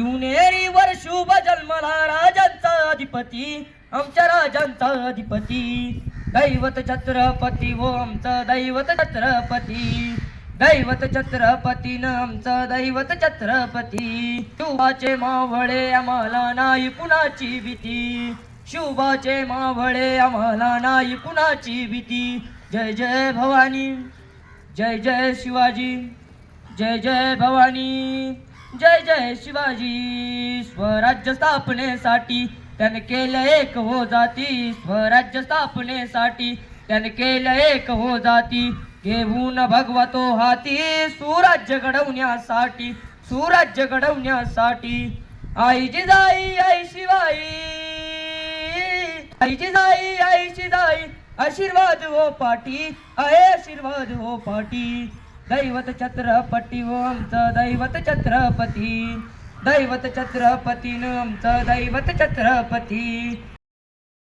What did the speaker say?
शिवनेरीवर शुभ जन्मला राजांचा अधिपती आमच्या राजांचा अधिपती. दैवत छत्रपती हो वो आमचं दैवत छत्रपती. दैवत छत्रपतीनं आमचं दैवत छत्रपती. शुभाचे मावळे आम्हाला नाही कुणाची भीती. शुभाचे मावळे आम्हाला नाही कुणाची भीती. जय जय भवानी जय जय शिवाजी जय जय भवानी. जय जय शिवाजी स्वराज्य स्थापनेसाठी. त्याने केलं एक हो जाती स्वराज्य स्थापनेसाठी. त्याने केलं एक हो जाती. घेऊन भगवतो हाती सुराज्य घडवण्यासाठी सुराज्य घडवण्यासाठी. आई जिजाई आई शिवाई आई जिजाई आई शिजाई आशीर्वाद हो पाठी आय आशीर्वाद हो पाठी दैवत छत्रपती हो दैवत छत्रपती. दैवत छत्रपती आमचं दैवत छत्रपती.